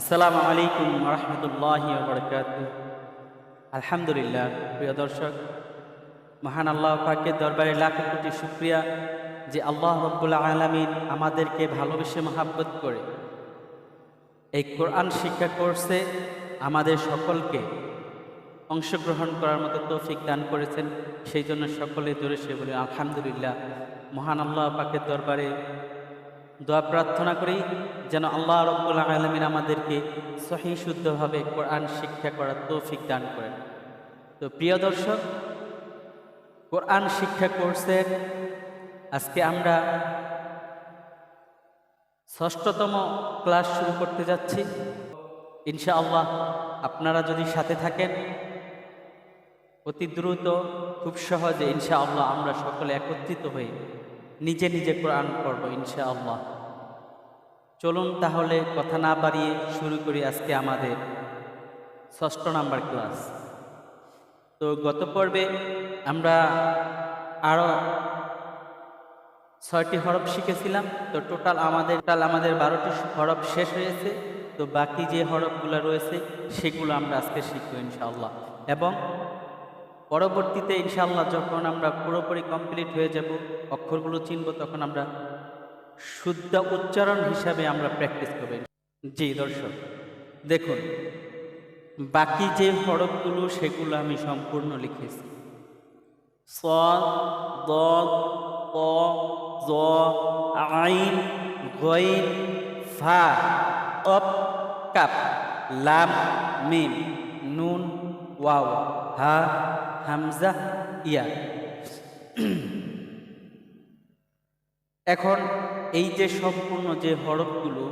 আসসালামু আলাইকুম রহমতুল্লাহ বরকাত আলহামদুলিল্লাহ, প্রিয় দর্শক, মহান আল্লাহ পাকের দরবারে লাখ কোটি শুক্রিয়া যে আল্লাহ রব্বুল্লাহ আলমিন আমাদেরকে ভালোবেসে মহাব্বত করে এই কোরআন শিক্ষা কোর্সে আমাদের সকলকে অংশগ্রহণ করার মতো তৌফিক দান করেছেন। সেই জন্য সকলে জোরে সে বলে আলহামদুলিল্লাহ, মহান আল্লাহ পাকের দরবারে দোয়া প্রার্থনা করি যেন আল্লাহ রব্বুল আলমিন আমাদেরকে সহি শুদ্ধভাবে কোরআন শিক্ষা করার তৌফিক দান করেন। তো প্রিয় দর্শক, কোরআন শিক্ষা কোর্সের আজকে আমরা ষষ্ঠতম ক্লাস শুরু করতে যাচ্ছি। ইনশাআল্লাহ আপনারা যদি সাথে থাকেন, অতি দ্রুত, খুব সহজে ইনশাআল্লাহ আমরা সকলে একত্রিত হয়ে নিজে নিজে কোরআন পড়ব, ইনশাআল্লাহ। চলুন তাহলে কথা না বাড়িয়ে শুরু করি আজকে আমাদের ষষ্ঠ নাম্বার ক্লাস। তো গত পর্বে আমরা আরও ছয়টি হরফ শিখেছিলাম, তো টোটাল আমাদের টোটাল আমাদের বারোটি হরফ শেষ হয়েছে, তো বাকি যে হরফগুলো রয়েছে, সেগুলো আমরা আজকে শিখব, ইনশাআল্লাহ। এবং পরবর্তীতে ইনশাল্লাহ যখন আমরা পুরোপুরি কমপ্লিট হয়ে যাব, অক্ষরগুলো চিনব, তখন আমরা শুদ্ধ উচ্চারণ হিসাবে আমরা প্র্যাকটিস করব। জি, দর্শক, দেখুন, বাকি যে হরফগুলো, সেগুলো আমি সম্পূর্ণ লিখেছি। স দ ক, জ, আইন, গইন, ফা, অপ, কাপ, লাম, মিম। নুন ওয়াও হা হামজা ইয়া এখন এই যে সম্পূর্ণ যে হরফগুলো,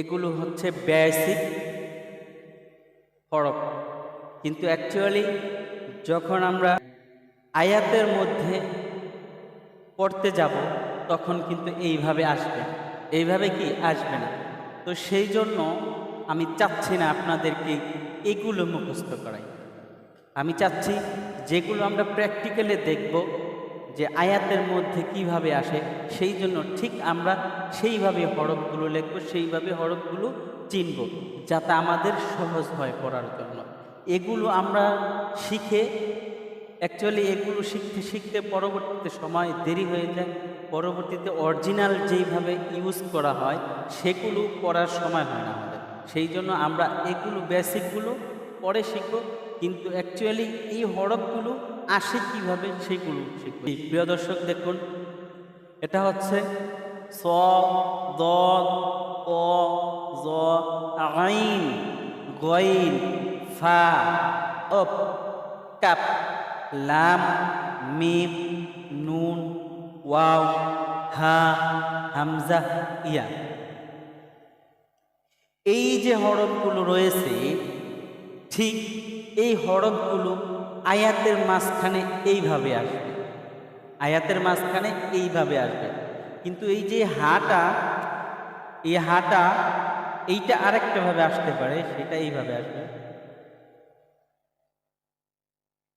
এগুলো হচ্ছে বেসিক হরফ। কিন্তু অ্যাকচুয়ালি যখন আমরা আয়াতের মধ্যে পড়তে যাব, তখন কিন্তু এইভাবে আসবে। এইভাবে কি? আসবে না। তো সেই জন্য আমি চাচ্ছি না আপনাদেরকে এগুলো মুখস্থ করাই। আমি চাচ্ছি যেগুলো আমরা প্র্যাকটিক্যালে দেখব, যে আয়াতের মধ্যে কীভাবে আসে, সেই জন্য ঠিক আমরা সেইভাবে হরফগুলো লিখব, সেইভাবে হরফগুলো চিনব, যাতে আমাদের সহজ হয় পড়ার জন্য। এগুলো আমরা শিখে অ্যাকচুয়ালি এগুলো শিখতে শিখতে পরবর্তীতে সময় দেরি হয়ে যায়। পরবর্তীতে অরিজিনাল যেইভাবে ইউজ করা হয়, সেগুলো পড়ার সময় হয় না। সেই জন্য আমরা এগুলো বেসিকগুলো পরে শিখব। কিন্তু অ্যাকচুয়ালি এই হরফগুলো আসে কীভাবে সেগুলো শিখব। প্রিয় দর্শক, দেখুন, এটা হচ্ছে স, দ, ক আইন, গইন, ফা অপ কাপ, লাম, মিম, নুন, ওয়াও, হা, হামজা, ইয়া। এই যে হরফগুলো রয়েছে, ঠিক এই হরফগুলো আয়াতের মাঝখানে এইভাবে আসবে। আয়াতের মাঝখানে এইভাবে আসবে। কিন্তু এই যে হাটা, এই হাটা, এইটা আরেকটাভাবে আসতে পারে, সেটা এইভাবে আসবে।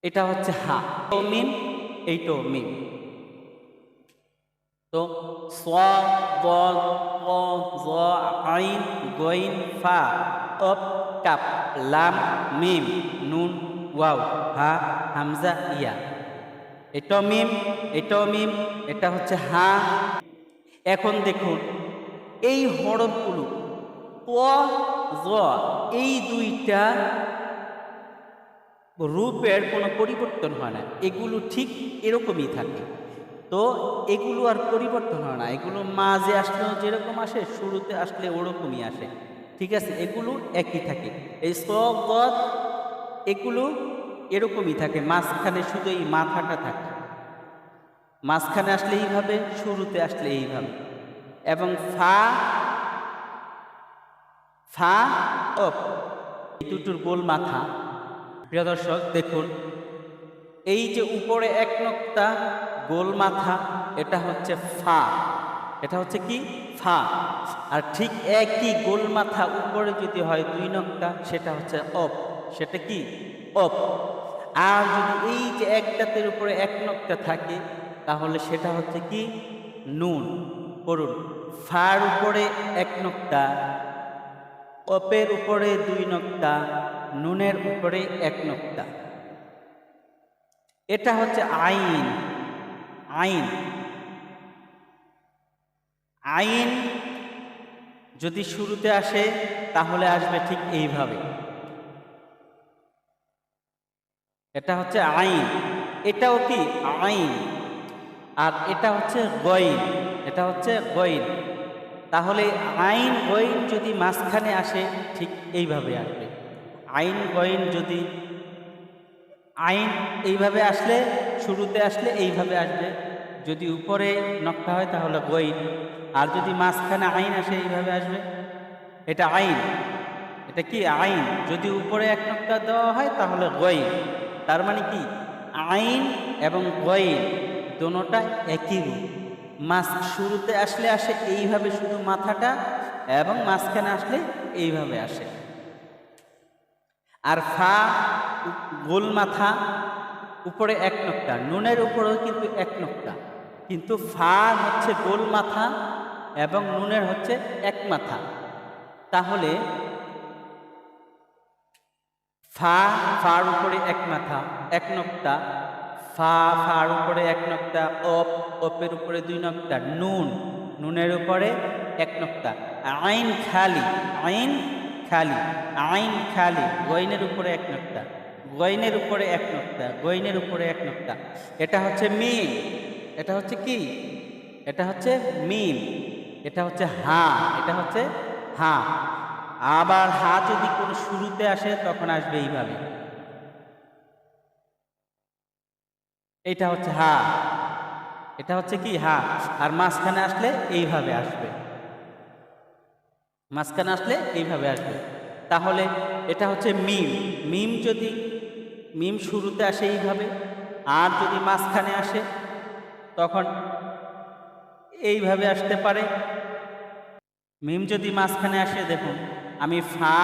এটা হচ্ছে হা। মিম এইটাও মিম। তো আইন গইন ফা অপ কাপ লাম, মিম, নুন, ওয়াও, হা, হামজা, ইয়া। এটাও মিম এটাও মিম, এটা হচ্ছে হা। এখন দেখুন, এই হরফগুলো এই দুইটা রূপের কোনো পরিবর্তন হয় না। এগুলো ঠিক এরকমই থাকে। তো এগুলো আর পরিবর্তন হয় না। এগুলো মাঝে আসলেও যেরকম আসে, শুরুতে আসলে ওরকমই আসে। ঠিক আছে? এগুলো একই থাকে। এই সব এগুলো এরকমই থাকে। মাঝখানে শুধু এই মাথাটা থাকে। মাঝখানে আসলে এইভাবে, শুরুতে আসলে এইভাবে। এবং ফা ফা এই দুটোর গোল মাথা। প্রিয় দর্শক, দেখুন, এই যে উপরে এক নক্তা গোল মাথা এটা হচ্ছে ফা। এটা হচ্ছে কি? ফা। আর ঠিক একই গোল মাথা উপরে যদি হয় দুই নক্তা সেটা হচ্ছে অপ সেটা কি? অপ আর যদি এই যে এক উপরে এক নক্তা থাকে, তাহলে সেটা হচ্ছে কি? নুন। করুন ফার উপরে এক নক্তা অপের উপরে দুই নক্তা নুনের উপরে এক নক্তা এটা হচ্ছে আইন। আইন। আইন যদি শুরুতে আসে, তাহলে আসবে ঠিক এইভাবে। এটা হচ্ছে আইন। এটাও কি? আইন। আর এটা হচ্ছে গইন। এটা হচ্ছে গইন। তাহলে আইন গইন যদি মাঝখানে আসে, ঠিক এইভাবে আসবে। আইন গইন যদি আইন এইভাবে আসলে, শুরুতে আসলে এইভাবে আসবে। যদি উপরে নকশা হয় তাহলে গইন আর যদি মাঝখানে আইন আসে এইভাবে আসবে। এটা আইন। এটা কি? আইন। যদি উপরে এক নকশা দেওয়া হয় তাহলে গইন তার মানে কি? আইন এবং গইন দোনোটা একই রূপ। মাছ শুরুতে আসলে আসে এইভাবে শুধু মাথাটা এবং মাঝখানে আসলে এইভাবে আসে। আর ফা গোল মাথা উপরে এক নোকটা নুনের উপরেও কিন্তু এক নোকটা কিন্তু ফা হচ্ছে গোল মাথা এবং নুনের হচ্ছে এক মাথা তাহলে ফা, ফার উপরে এক মাথা, এক নক্তা। ফা, ফার উপরে এক নক্তা, অপ, অপের উপরে দুই নক্তা। নুন, নুনের উপরে এক নক্তা। আইন খালি আইন খালি আইন খালি, গইনের উপরে এক নক্তা। গইনের উপরে এক নক্তা, গইনের উপরে এক নক্তা। এটা হচ্ছে মিম। এটা হচ্ছে কি? এটা হচ্ছে মিম। এটা হচ্ছে হা। এটা হচ্ছে হা। আবার হা যদি কোনো শুরুতে আসে, তখন আসবে এইভাবে। এটা হচ্ছে হা। এটা হচ্ছে কি? হা। আর মাঝখানে আসলে এইভাবে আসবে। মাঝখানে আসলে এইভাবে আসবে। তাহলে এটা হচ্ছে মিম। মিম যদি মিম শুরুতে আসে এইভাবে, আর যদি মাঝখানে আসে, তখন এইভাবে আসতে পারে। মিম যদি মাঝখানে আসে, দেখুন, আমি ফা,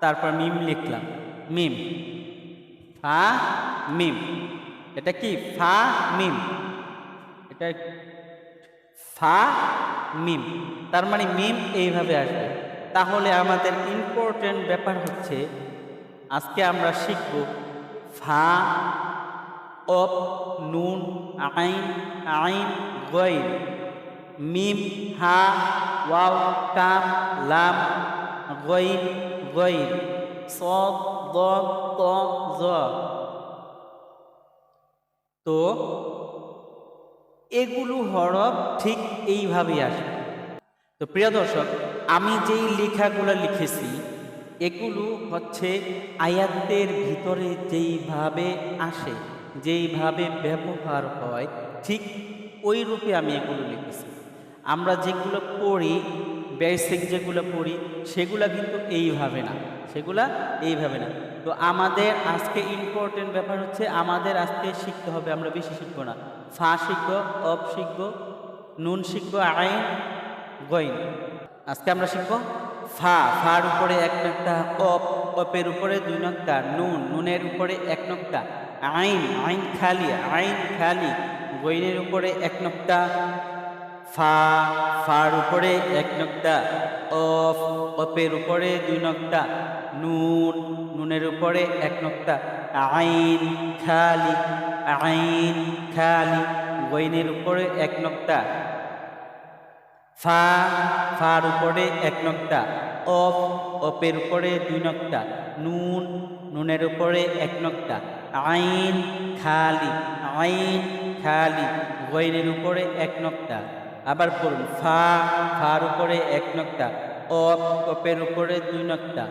তারপর মিম লিখলাম। মিম, ফা, মিম। এটা কি? ফা, মিম। এটা ফা, মিম। তার মানে মিম এইভাবে আসবে। তাহলে আমাদের ইম্পর্টেন্ট ব্যাপার হচ্ছে আজকে আমরা শিখব ফা অপ নুন, আইন আইন, গইন, মিম, হা, ওয়াও, কাম, লাম, গইন গইন সদ দ ত জ। তো এগুলো হরফ ঠিক এইভাবেই আসবে। তো প্রিয় দর্শক, আমি যেই লেখাগুলো লিখেছি এগুলো হচ্ছে আয়াতের ভিতরে যেইভাবে আসে, যেইভাবে ব্যবহার হয়, ঠিক ওই রূপে আমি এগুলো লিখেছি। আমরা যেগুলো পড়ি বেসিক যেগুলো পড়ি, সেগুলা কিন্তু এইভাবে না, সেগুলা এইভাবে না। তো আমাদের আজকে ইম্পর্টেন্ট ব্যাপার হচ্ছে আমাদের আজকে শিখতে হবে, আমরা বেশি শিখব না। ফা শিখব অপ শিখব, নুন শিখব, আইন, গইন। আজকে আমরা শিখব ফা, ফার উপরে এক নক্তা, অপ, অপের উপরে দুই নক্তা, নুন, নুনের উপরে এক নক্তা, আইন আইন খালি আইন খালি, গইনের উপরে এক নক্তা, ফা, ফার উপরে এক নক্তা, অফ, অপের উপরে দুই নক্তা, নুন, নুনের উপরে এক নক্তা, আইন খালি আইন খালি, গইনের উপরে এক নক্তা ফা, ফার উপরে এক নক্তা, অফ, অপের উপরে দুই নক্তা, নুন, নুনের উপরে এক নক্তা, আইন, খালি আইন, খালি গইনের উপরে এক নক্তা। আবার পড়ুন, ফা, ফার উপরে এক নক্তা, অফ, অপের উপরে দুই নক্তা,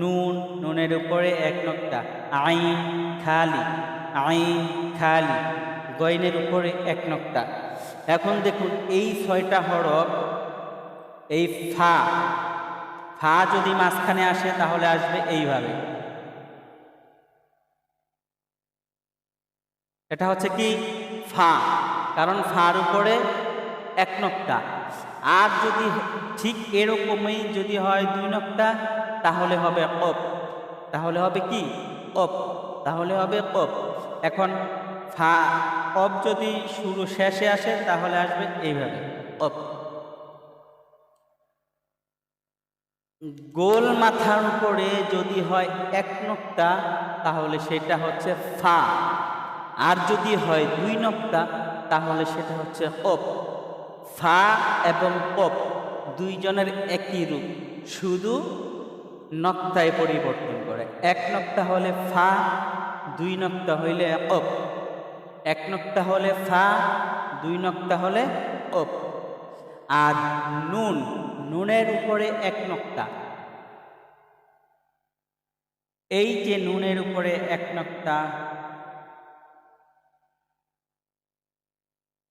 নুন, নুনের উপরে এক নক্তা, আইন, খালি আইন, খালি গইনের উপরে এক নক্তা। এখন দেখুন, এই ছয়টা হরফ, এই ফা ফা যদি মাঝখানে আসে তাহলে আসবে এইভাবে। এটা হচ্ছে কি? ফা। কারণ ফার উপরে এক নক্তা আর যদি ঠিক এরকমই যদি হয় দুই নক্তা তাহলে হবে অপ। তাহলে হবে কি? অপ। তাহলে হবে অপ। এখন ফা অপ যদি শুরু শেষে আসে, তাহলে আসবে এইভাবে অপ গোল মাথার উপরে যদি হয় এক নক্তা, তাহলে সেটা হচ্ছে ফা। আর যদি হয় দুই নক্তা, তাহলে সেটা হচ্ছে অপ ফা এবং অপ দুইজনের একই রূপ, শুধু নক্তায় পরিবর্তন করে। এক নক্তা হলে ফা, দুই নক্তা হইলে অপ এক নক্তা হলে ফা, দুই নক্তা হলে অপ। আর নুন, নুনের উপরে এক নক্তা। এই যে নুনের উপরে এক নক্তা,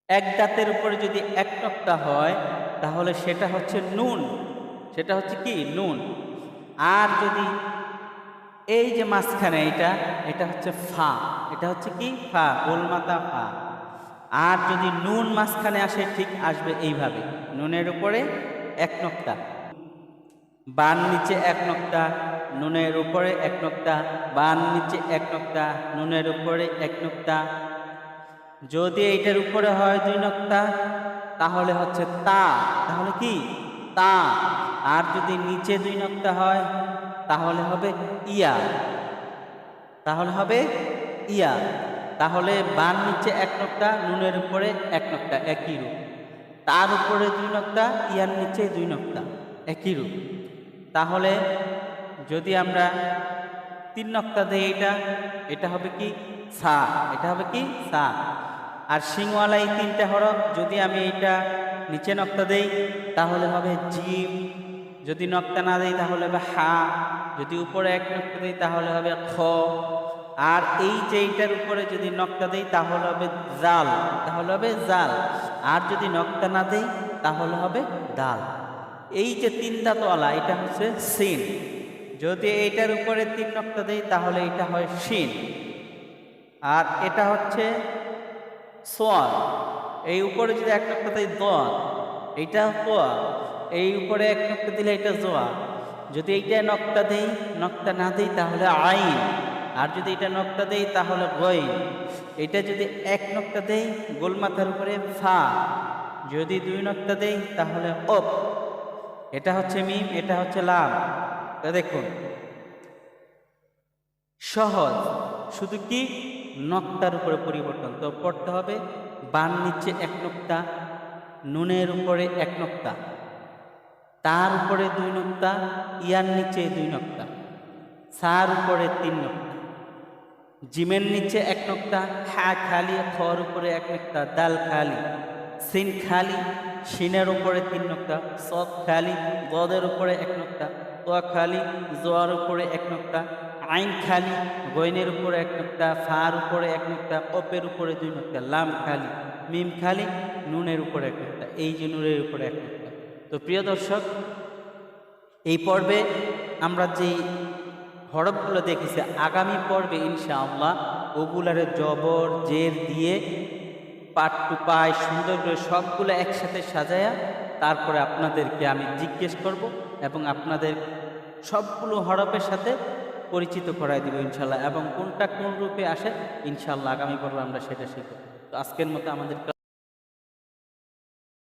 এক দাঁতের উপরে যদি এক নক্তা হয়, তাহলে সেটা হচ্ছে নুন। সেটা হচ্ছে কি? নুন। আর যদি এই যে মাঝখানে এটা এটা হচ্ছে ফা। এটা হচ্ছে কি? ফা, গোলমাতা ফা। আর যদি নুন মাঝখানে আসে, ঠিক আসবে এইভাবে। নুনের উপরে এক নক্তা। বান নিচে এক নক্তা, নুনের উপরে এক নক্তা। বান নিচে এক নক্তা, নুনের উপরে এক নক্তা। যদি এইটার উপরে হয় দুই নক্তা, তাহলে হচ্ছে তা। তাহলে কি? তা। আর যদি নিচে দুই নক্তা হয় তাহলে হবে ইয়া। তাহলে হবে ইয়া। তাহলে বান নিচে এক নক্তা নুনের উপরে এক নক্তা একই রূপ। তার উপরে দুই নক্তা ইয়ার নিচে দুই নক্তা একই রূপ। তাহলে যদি আমরা তিন নক্তা দেই এটা এটা হবে কি? সা। এটা হবে কি? সা। আর সিংওয়ালা এই তিনটা হরফ, যদি আমি এটা নিচে নক্তা দেই, তাহলে হবে জিম। যদি নক্তা না দেই তাহলে হবে হা, যদি উপরে এক নক্তা দিই তাহলে হবে খ। আর এই যে এইটার উপরে যদি নক্তা দেই তাহলে হবে জাল, তাহলে হবে জাল। আর যদি নক্তা না দেই তাহলে হবে দাল। এই যে তিন দাঁতওয়ালা এটা হচ্ছে সিন। যদি এইটার উপরে তিন নক্তা দেই তাহলে এটা হয় শিন। আর এটা হচ্ছে সোয়াল এই উপরে যদি এক নক্তা দোয়া এইটা কোয়া এই উপরে এক নক্তা দিলে এটা জোয়া যদি এইটা নকটা দেই, নক্তা না দেই তাহলে আইন। আর যদি এটা নকটা দেই তাহলে গইন এটা যদি এক নক্তা দেই গোল মাথার উপরে ফা। যদি দুই নক্তা দেই তাহলে অপ এটা হচ্ছে মিম, এটা হচ্ছে লাম। তা দেখুন। সহজ। শুধু কি? নক্তার উপরে পরিবর্তন। তো পড়তে হবে, বান নিচে এক নক্তা, নুনের উপরে এক নক্তা। তার উপরে দুই নক্তা, ইয়ার নিচে দুই নক্তা, সার উপরে তিন নক্তা, জিমের নিচে এক নক্তা, হা খালি খর উপরে এক নক্তা, দাল খালি, সিন খালি সিনের উপরে তিন নক্তা, সব খালি, গদের উপরে এক নক্তা, তোয়া খালি, জোয়ার উপরে এক নক্তা, আইন খালি, গইনের উপরে এক নক্তা, ফার উপরে এক নক্তা, অপের উপরে দুই নক্তা, লাম খালি, মিম খালি, নুনের উপরে এক নক্তা, এই যে উপরে এক নক্তা। তো প্রিয় দর্শক, এই পর্বে আমরা যেই হরফগুলো দেখেছি, আগামী পর্বে ইনশাআল্লাহ ওগুলারে জবর, জের দিয়ে পাট টু পায়, সুন্দর করে সবগুলো একসাথে সাজায়া তারপরে আপনাদেরকে আমি জিজ্ঞেস করব এবং আপনাদের সবগুলো হরফের সাথে পরিচিত করাই দিব ইনশাল্লাহ এবং কোনটা কোন রূপে আসে ইনশাল্লাহ আগামী পর্বে আমরা সেটা শিখব। তো আজকের মতো আমাদের